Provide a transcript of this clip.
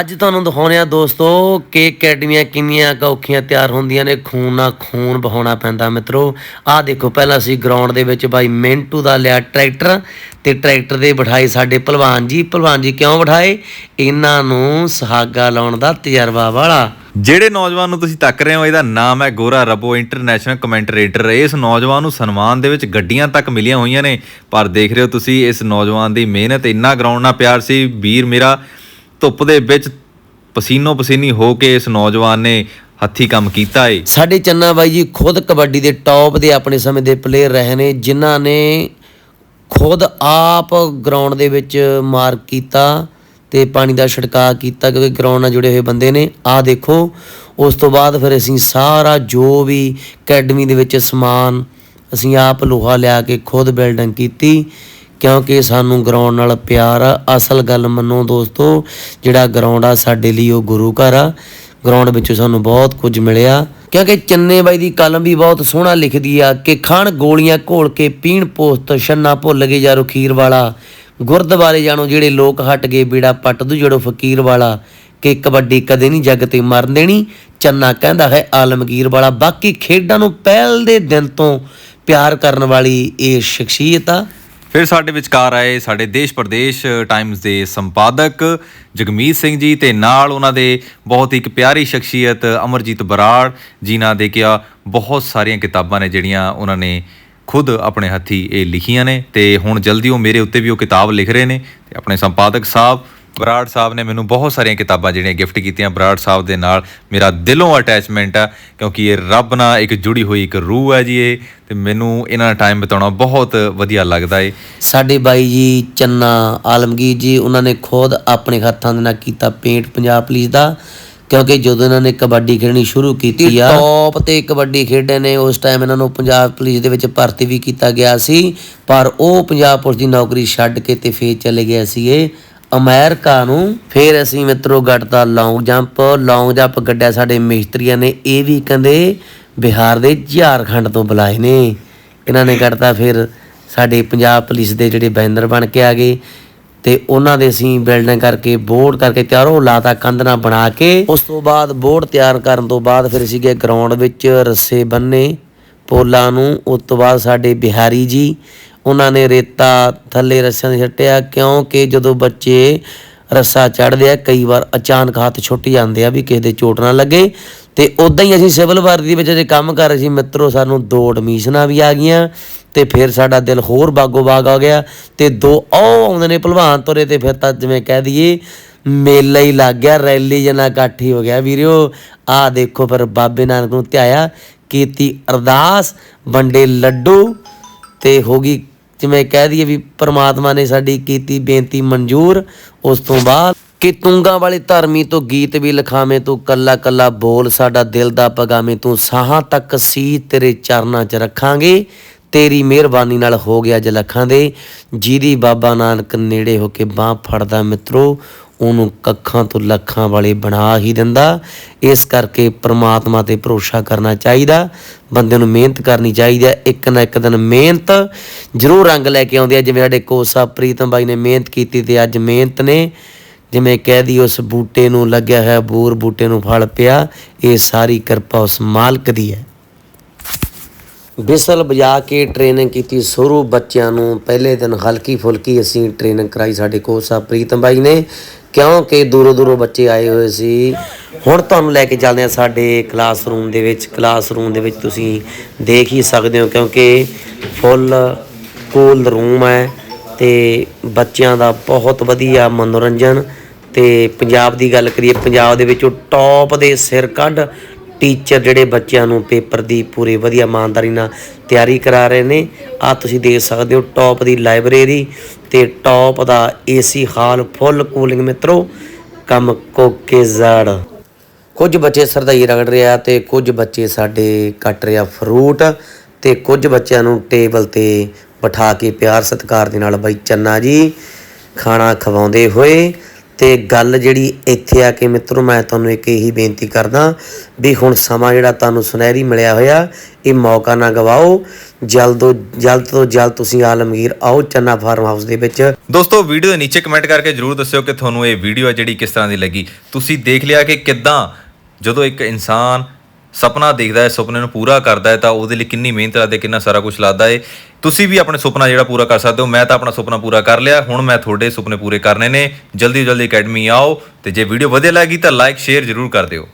ਅੱਜ ਤੁਹਾਨੂੰ ਦਿਖਾਉਣੇ ਆ ਦੋਸਤੋ ਕਿ ਅਕੈਡਮੀਆਂ ਕਿੰਨੀਆਂ ਔਖੀਆਂ ਤਿਆਰ ਹੁੰਦੀਆਂ ਨੇ, ਖੂਨ ਨਾਲ ਖੂਨ ਬਹਾਉਣਾ ਪੈਂਦਾ ਮਿੱਤਰੋ। ਆਹ ਦੇਖੋ, ਪਹਿਲਾਂ ਅਸੀਂ ਗਰਾਊਂਡ ਦੇ ਵਿੱਚ ਬਾਈ ਮਿੰਟੂ ਦਾ ਲਿਆ ਟਰੈਕਟਰ ਤੇ ਟਰੈਕਟਰ ਦੇ ਬਿਠਾਏ ਸਾਡੇ ਪਹਿਲਵਾਨ ਜੀ। ਪਹਿਲਵਾਨ ਜੀ ਕਿਉਂ ਬਿਠਾਏ? ਇਹਨਾਂ ਨੂੰ ਸੁਹਾਗਾ ਲਾਉਣ ਦਾ ਤਜਰਬਾ ਵਾਲਾ। ਜਿਹੜੇ ਨੌਜਵਾਨ ਨੂੰ ਤੁਸੀਂ ਤੱਕ ਰਹੇ ਹੋ, ਇਹਦਾ ਨਾਮ ਹੈ ਗੋਰਾ ਰਬੋ ਇੰਟਰਨੈਸ਼ਨਲ ਕਮੈਂਟਰੇਟਰ। ਇਸ ਨੌਜਵਾਨ ਨੂੰ ਸਨਮਾਨ ਦੇ ਵਿੱਚ ਗੱਡੀਆਂ ਤੱਕ ਮਿਲੀਆਂ ਹੋਈਆਂ ਨੇ। ਪਰ ਦੇਖ ਰਹੇ ਹੋ ਤੁਸੀਂ, ਇਸ ਨੌਜਵਾਨ ਦੀ ਮਿਹਨਤ, ਇੰਨਾ ਗਰਾਊਂਡ ਨਾਲ ਪਿਆਰ ਸੀ। ਵੀਰ ਮੇਰਾ ਧੁੱਪ ਦੇ ਵਿੱਚ ਪਸੀਨੋ ਪਸੀਨੀ ਹੋ ਕੇ ਇਸ ਨੌਜਵਾਨ ਨੇ ਹੱਥੀ ਕੰਮ ਕੀਤਾ ਏ। ਸਾਡੇ ਚੰਨਾ ਬਾਈ ਜੀ ਖੁਦ ਕਬੱਡੀ ਦੇ ਟੌਪ ਦੇ ਆਪਣੇ ਸਮੇਂ ਦੇ ਪਲੇਅਰ ਰਹੇ ਨੇ, ਜਿਨ੍ਹਾਂ ਨੇ ਖੁਦ ਆਪ ਗਰਾਊਂਡ ਦੇ ਵਿੱਚ ਮਾਰਕ ਕੀਤਾ ਤੇ ਪਾਣੀ ਦਾ ਛਿੜਕਾਅ ਕੀਤਾ, ਕਿਉਂਕਿ ਗਰਾਊਂਡ ਨਾਲ ਜੁੜੇ ਹੋਏ ਬੰਦੇ ਨੇ। ਆਹ ਦੇਖੋ, ਉਸ ਤੋਂ ਬਾਅਦ ਫਿਰ ਅਸੀਂ ਸਾਰਾ ਜੋ ਵੀ ਅਕੈਡਮੀ ਦੇ ਵਿੱਚ ਸਮਾਨ ਅਸੀਂ ਆਪ ਲੋਹਾ ਲਿਆ ਕੇ ਖੁਦ ਬਿਲਡਿੰਗ ਕੀਤੀ। ਕਿਉਂਕਿ ਸਾਨੂੰ ਗਰਾਊਂਡ ਨਾਲ ਪਿਆਰ ਆ। ਅਸਲ ਗੱਲ ਮੰਨੋ ਦੋਸਤੋ, ਜਿਹੜਾ ਗਰਾਊਂਡ ਆ, ਸਾਡੇ ਲਈ ਉਹ ਗੁਰੂ ਘਰ ਆ। ਗਰਾਊਂਡ ਵਿੱਚੋਂ ਸਾਨੂੰ ਬਹੁਤ ਕੁਝ ਮਿਲਿਆ। ਕਿਉਂਕਿ ਚੰਨੇ ਬਾਈ ਦੀ ਕਲਮ ਵੀ ਬਹੁਤ ਸੋਹਣਾ ਲਿਖਦੀ ਆ ਕਿ ਖਾਣ ਗੋਲੀਆਂ ਘੋਲ ਕੇ ਪੀਣ ਪੋਸਤ ਛੰਨਾ ਭੁੱਲ ਗਏ ਯਾਰੋ ਖੀਰ ਵਾਲਾ। ਗੁਰਦੁਆਰੇ ਜਾਣੋ ਜਿਹੜੇ ਲੋਕ ਹਟ ਗਏ ਬੀੜਾ ਪੱਟ ਦੂ ਜੜੋ ਫਕੀਰ ਵਾਲਾ। ਕਿ ਕਬੱਡੀ ਕਦੇ ਨਹੀਂ ਜੱਗ ਤੇ ਮਰਨ ਦੇਣੀ। ਚੰਨਾ ਕਹਿੰਦਾ ਹੈ ਆਲਮਗੀਰ ਵਾਲਾ। ਬਾਕੀ ਖੇਡਾਂ ਨੂੰ ਪਹਿਲ ਦੇ ਦਿਨ ਤੋਂ ਪਿਆਰ ਕਰਨ ਵਾਲੀ ਇਹ ਸ਼ਖਸੀਅਤ ਆ। ਫਿਰ ਸਾਡੇ ਵਿਚਕਾਰ ਆਏ ਸਾਡੇ ਦੇਸ਼ ਪ੍ਰਦੇਸ਼ ਟਾਈਮਸ ਦੇ ਸੰਪਾਦਕ ਜਗਮੀਤ ਸਿੰਘ ਜੀ ਤੇ ਨਾਲ ਉਹਨਾਂ ਦੇ ਬਹੁਤ ਹੀ ਇੱਕ ਪਿਆਰੀ ਸ਼ਖਸੀਅਤ ਅਮਰਜੀਤ ਬਰਾੜ, ਜਿਨ੍ਹਾਂ ਦੇ ਕਿਹਾ ਬਹੁਤ ਸਾਰੀਆਂ ਕਿਤਾਬਾਂ ਨੇ ਜਿਹੜੀਆਂ ਉਹਨਾਂ ਨੇ ਖੁਦ ਆਪਣੇ ਹੱਥੀ ਇਹ ਲਿਖੀਆਂ ਨੇ ਤੇ ਹੁਣ ਜਲਦੀ ਉਹ ਮੇਰੇ ਉੱਤੇ ਵੀ ਉਹ ਕਿਤਾਬ ਲਿਖ ਰਹੇ ਨੇ ਤੇ ਆਪਣੇ ਸੰਪਾਦਕ ਸਾਹਿਬ ਬਰਾੜ ਸਾਹਿਬ ਨੇ ਮੈਨੂੰ ਬਹੁਤ ਸਾਰੀਆਂ ਕਿਤਾਬਾਂ ਜਿਹੜੀਆਂ ਗਿਫਟ ਕੀਤੀਆਂ। ਬਰਾੜ ਸਾਹਿਬ ਦੇ ਨਾਲ ਮੇਰਾ ਦਿਲੋਂ ਅਟੈਚਮੈਂਟ ਆ ਕਿਉਂਕਿ ਇਹ ਰੱਬ ਨਾਲ ਇੱਕ ਜੁੜੀ ਹੋਈ ਇੱਕ ਰੂਹ ਹੈ ਜੀ ਇਹ ਤੇ ਮੈਨੂੰ ਇਹਨਾਂ ਨਾਲ ਟਾਈਮ ਬਿਤਾਉਣਾ ਬਹੁਤ ਵਧੀਆ ਲੱਗਦਾ ਏ। ਸਾਡੇ ਬਾਈ ਜੀ ਚੰਨਾ ਆਲਮਗੀਰ ਜੀ ਉਹਨਾਂ ਨੇ ਖੁਦ ਆਪਣੇ ਹੱਥਾਂ ਦੇ ਨਾਲ ਕੀਤਾ ਪੇਂਟ ਪੰਜਾਬ ਪੁਲਿਸ ਦਾ ਕਿਉਂਕਿ ਜਦੋਂ ਇਹਨਾਂ ਨੇ ਕਬੱਡੀ ਖੇਡਣੀ ਸ਼ੁਰੂ ਕੀਤੀ ਆ ਟੌਪ ਤੇ ਕਬੱਡੀ ਖੇਡੇ ਨੇ ਉਸ ਟਾਈਮ ਇਹਨਾਂ ਨੂੰ ਪੰਜਾਬ ਪੁਲਿਸ ਦੇ ਵਿੱਚ ਭਰਤੀ ਵੀ ਕੀਤਾ ਗਿਆ ਸੀ ਪਰ ਉਹ ਪੰਜਾਬ ਪੁਲਿਸ ਦੀ ਨੌਕਰੀ ਛੱਡ ਕੇ ਤੇ ਫੇਰ ਚਲੇ ਗਏ ਸੀ ਇਹ ਅਮਰੀਕਾ ਨੂੰ ਫਿਰ ਅਸੀਂ ਮਿੱਤਰੋ ਗੱਡਦਾ ਲੌਂਗ ਜੰਪ ਲੌਂਗ ਜੰਪ ਗੱਡਿਆ ਸਾਡੇ ਮਿਸਤਰੀਆਂ ਨੇ ਇਹ ਵੀ ਕਹਿੰਦੇ ਬਿਹਾਰ ਦੇ ਝਾਰਖੰਡ ਤੋਂ ਬੁਲਾਏ ਨੇ। ਇਹਨਾਂ ਨੇ ਕੱਢਤਾ ਫਿਰ ਸਾਡੇ ਪੰਜਾਬ ਪੁਲਿਸ ਦੇ ਜਿਹੜੇ ਬੈਨਰ ਬਣ ਕੇ ਆ ਗਏ ਤੇ ਉਹਨਾਂ ਦੇ ਅਸੀਂ ਬਿਲਡਿੰਗ ਕਰਕੇ, ਬੋਰਡ ਕਰਕੇ ਤਿਆਰ ਉਹ ਲਾਤਾ ਕੰਧ ਨਾਲ ਬਣਾ ਕੇ। ਉਸ ਤੋਂ ਬਾਅਦ ਬੋਰਡ ਤਿਆਰ ਕਰਨ ਤੋਂ ਬਾਅਦ ਫਿਰ ਅਸੀਂ ਗਏ ਗਰਾਊਂਡ ਵਿੱਚ ਰੱਸੇ ਬੰਨੇ। ਪੋਲਾਂ ਨੂੰ, ਉਸ ਤੋਂ ਬਾਅਦ ਸਾਡੇ ਬਿਹਾਰੀ ਜੀ ਉਹਨਾਂ ਨੇ ਰੇਤਾ ਥੱਲੇ ਰੱਸਿਆਂ ਦੇ ਛੱਟਿਆ, ਕਿਉਂਕਿ ਜਦੋਂ ਬੱਚੇ ਰੱਸਾ ਚੜ੍ਹਦੇ ਆ, ਕਈ ਵਾਰ ਅਚਾਨਕ ਹੱਥ ਛੁੱਟ ਜਾਂਦੇ ਆ ਵੀ ਕਿਸੇ ਦੇ ਚੋਟ ਨਾ ਲੱਗੇ। ਤੇ ਉਦਾਂ ਹੀ ਅਸੀਂ ਸਿਵਲ ਵਰਦੀ ਵਿੱਚ ਜੇ ਕੰਮ ਕਰ ਰਹੇ ਸੀ, ਮਿੱਤਰੋ, ਸਾਨੂੰ ਦੋ ਐਡਮਿਸ਼ਨਾਂ ਵੀ ਆ ਗਈਆਂ ਤੇ ਫਿਰ ਸਾਡਾ ਦਿਲ ਹੋਰ ਬਾਗੋ ਬਾਗ ਆ ਗਿਆ ਤੇ ਦੋ ਉਹ ਆਉਂਦੇ ਨੇ ਭਲਵਾਨ ਤੁਰੇ ਤੇ ਫਿਰ ਤਾਂ ਜਿਵੇਂ ਕਹਿ ਦਈਏ, ਮੇਲਾ ਹੀ ਲੱਗ ਗਿਆ, ਰੈਲੀ ਜਨਾ ਇਕੱਠੀ ਹੋ ਗਿਆ। ਵੀਰਿਓ ਆਹ ਦੇਖੋ ਫਿਰ ਬਾਬੇ ਨਾਨਕ ਨੂੰ ਧਿਆਇਆ, ਕੀਤੀ ਅਰਦਾਸ, ਵੰਡੇ ਲੱਡੂ ਤੇ ਹੋ ਗਈ ਜਿਵੇਂ ਕਹਿ ਦਈਏ ਵੀ ਪ੍ਰਮਾਤਮਾ ਨੇ ਸਾਡੀ ਕੀਤੀ ਬੇਨਤੀ ਮਨਜ਼ੂਰ, ਉਸ ਤੋਂ ਬਾਅਦ ਕਿ ਤੁੰਗਾ ਵਾਲੇ ਧਰਮੀ ਤੋਂ ਗੀਤ ਵੀ ਲਿਖਾਵੇਂ, ਤੂੰ ਕੱਲਾ ਕੱਲਾ ਬੋਲ ਸਾਡਾ ਦਿਲ ਦਾ ਪਗਾਵੇਂ ਤੂੰ ਸਾਹਾਂ ਤੱਕ ਸੀ ਤੇਰੇ ਚਰਨਾਂ 'ਚ ਰੱਖਾਂਗੇ। ਤੇਰੀ ਮਿਹਰਬਾਨੀ ਨਾਲ ਹੋ ਗਿਆ ਜਲੱਖਾਂ ਦੇ। ਜਿਹਦੀ ਬਾਬਾ ਨਾਨਕ ਨੇੜੇ ਹੋ ਕੇ ਬਾਹ ਫੜਦਾ ਮਿੱਤਰੋ, ਉਹਨੂੰ ਕੱਖਾਂ ਤੋਂ ਲੱਖਾਂ ਵਾਲੇ ਬਣਾ ਹੀ ਦਿੰਦਾ। ਇਸ ਕਰਕੇ ਪ੍ਰਮਾਤਮਾ ਤੇ ਭਰੋਸਾ ਕਰਨਾ ਚਾਹੀਦਾ। ਬੰਦੇ ਨੂੰ ਮਿਹਨਤ ਕਰਨੀ ਚਾਹੀਦੀ ਹੈ। ਇੱਕ ਨਾ ਇੱਕ ਦਿਨ ਮਿਹਨਤ ਜ਼ਰੂਰ ਰੰਗ ਲੈ ਕੇ ਆਉਂਦੀ ਹੈ। ਜਿਵੇਂ ਸਾਡੇ ਕੋਸਾ ਪ੍ਰੀਤਮ ਬਾਈ ਨੇ ਮਿਹਨਤ ਕੀਤੀ ਤੇ ਅੱਜ ਮਿਹਨਤ ਨੇ। ਜਿਵੇਂ ਕਹਿ ਦੀ ਉਸ ਬੂਟੇ ਨੂੰ ਲੱਗਿਆ ਹੈ ਬੂਰ ਬੂਟੇ ਨੂੰ ਫਲ ਪਿਆ। ਇਹ ਸਾਰੀ ਕਿਰਪਾ ਉਸ ਮਾਲਕ ਦੀ ਹੈ। ਬਿਸਲ ਵਜਾ ਕੇ ਟ੍ਰੇਨਿੰਗ ਕੀਤੀ ਸ਼ੁਰੂ ਬੱਚਿਆਂ ਨੂੰ। ਪਹਿਲੇ ਦਿਨ ਹਲਕੀ ਫੁਲਕੀ ਅਸੀਂ ਟ੍ਰੇਨਿੰਗ ਕਰਾਈ ਸਾਡੇ ਕੋਚ ਸਾਹਿਬ, ਪ੍ਰੀਤਮ ਬਾਈ ਨੇ, ਕਿਉਂਕਿ ਦੂਰੋਂ ਦੂਰੋਂ ਬੱਚੇ ਆਏ ਹੋਏ ਸੀ। ਹੁਣ ਤੁਹਾਨੂੰ ਲੈ ਕੇ ਚੱਲਦੇ ਆ ਸਾਡੇ ਕਲਾਸਰੂਮ ਦੇ ਵਿੱਚ। ਕਲਾਸਰੂਮ ਦੇ ਵਿੱਚ ਤੁਸੀਂ ਦੇਖ ਹੀ ਸਕਦੇ ਹੋ ਕਿਉਂਕਿ ਫੁੱਲ ਕੂਲ ਰੂਮ ਹੈ ਤੇ ਬੱਚਿਆਂ ਦਾ ਬਹੁਤ ਵਧੀਆ ਮਨੋਰੰਜਨ। ਤੇ ਪੰਜਾਬ ਦੀ ਗੱਲ ਕਰੀਏ, ਪੰਜਾਬ ਦੇ ਵਿੱਚੋਂ ਟੌਪ ਦੇ ਸਿਰ ਕੱਢ ਟੀਚਰ ਜਿਹੜੇ ਬੱਚਿਆਂ ਨੂੰ ਪੇਪਰ ਦੀ ਪੂਰੀ ਵਧੀਆ ਇਮਾਨਦਾਰੀ ਨਾਲ ਤਿਆਰੀ ਕਰਾ ਰਹੇ ਨੇ। ਆ ਤੁਸੀਂ ਦੇਖ ਸਕਦੇ ਹੋ ਟੌਪ ਦੀ ਲਾਇਬ੍ਰੇਰੀ ਤੇ ਟੌਪ ਦਾ ਏਸੀ ਹਾਲ ਫੁੱਲ ਕੂਲਿੰਗ ਮਿੱਤਰੋ, ਕੰਮ ਕੋਕੇ ਜ਼ੜ। ਕੁਝ ਬੱਚੇ ਸਰਦਾਈ ਰਗੜ ਰਿਹਾ ਤੇ ਕੁਝ ਬੱਚੇ ਸਾਡੇ ਕੱਟ ਰਿਹਾ ਫਰੂਟ ਤੇ ਕੁਝ ਬੱਚਿਆਂ ਨੂੰ ਟੇਬਲ ਤੇ ਬਿਠਾ ਕੇ ਪਿਆਰ ਸਤਿਕਾਰ ਦੇ ਨਾਲ ਬਾਈ ਚੰਨਾ ਜੀ ਖਾਣਾ ਖਵਾਉਂਦੇ ਹੋਏ ਤੇ ਗੱਲ ਜਿਹੜੀ ਇੱਥੇ ਆ ਕੇ ਮਿੱਤਰੋ, ਮੈਂ ਤੁਹਾਨੂੰ ਇੱਕ ਇਹੀ ਬੇਨਤੀ ਕਰਦਾ ਵੀ ਹੁਣ ਸਮਾਂ ਜਿਹੜਾ ਤੁਹਾਨੂੰ ਸੁਨਹਿਰੀ ਮਿਲਿਆ ਹੋਇਆ, ਇਹ ਮੌਕਾ ਨਾ ਗਵਾਓ। ਜਲਦੋ ਜਲਦ ਤੋਂ ਜਲਦ ਤੁਸੀਂ ਆਲਮਗੀਰ ਆਓ ਚੰਨਾ ਫਾਰਮ ਹਾਊਸ ਦੇ ਵਿੱਚ। ਦੋਸਤੋ, ਵੀਡੀਓ ਦੇ ਨੀਚੇ ਕਮੈਂਟ ਕਰਕੇ ਜਰੂਰ ਦੱਸਿਓ ਕਿ ਤੁਹਾਨੂੰ ਇਹ ਵੀਡੀਓ ਹੈ ਜਿਹੜੀ ਕਿਸ ਤਰ੍ਹਾਂ ਦੀ ਲੱਗੀ। ਤੁਸੀਂ ਦੇਖ ਲਿਆ ਕਿ ਕਿੱਦਾਂ ਜਦੋਂ ਇੱਕ ਇਨਸਾਨ ਸੁਪਨਾ ਦੇਖਦਾ ਹੈ, ਸੁਪਨੇ ਨੂੰ ਪੂਰਾ ਕਰਦਾ ਹੈ, ਤਾਂ ਉਹਦੇ ਲਈ ਕਿੰਨੀ ਮਿਹਨਤ ਲੱਗਦੀ ਕਿੰਨਾ ਸਾਰਾ ਕੁਝ ਲੱਗਦਾ ਹੈ। ਤੁਸੀਂ ਵੀ ਆਪਣੇ ਸੁਪਨਾ ਜਿਹੜਾ ਪੂਰਾ ਕਰ ਸਕਦੇ ਹੋ। ਮੈਂ ਤਾਂ ਆਪਣਾ ਸੁਪਨਾ ਪੂਰਾ ਕਰ ਲਿਆ। ਹੁਣ ਮੈਂ ਤੁਹਾਡੇ ਸੁਪਨੇ ਪੂਰੇ ਕਰਨੇ ਨੇ। ਜਲਦੀ ਤੋਂ ਜਲਦੀ ਅਕੈਡਮੀ ਆਓ ਤੇ ਜੇ ਵੀਡੀਓ ਵਧੀਆ ਲੱਗੀ ਤਾਂ ਲਾਈਕ ਸ਼ੇਅਰ ਜਰੂਰ ਕਰ ਦਿਓ।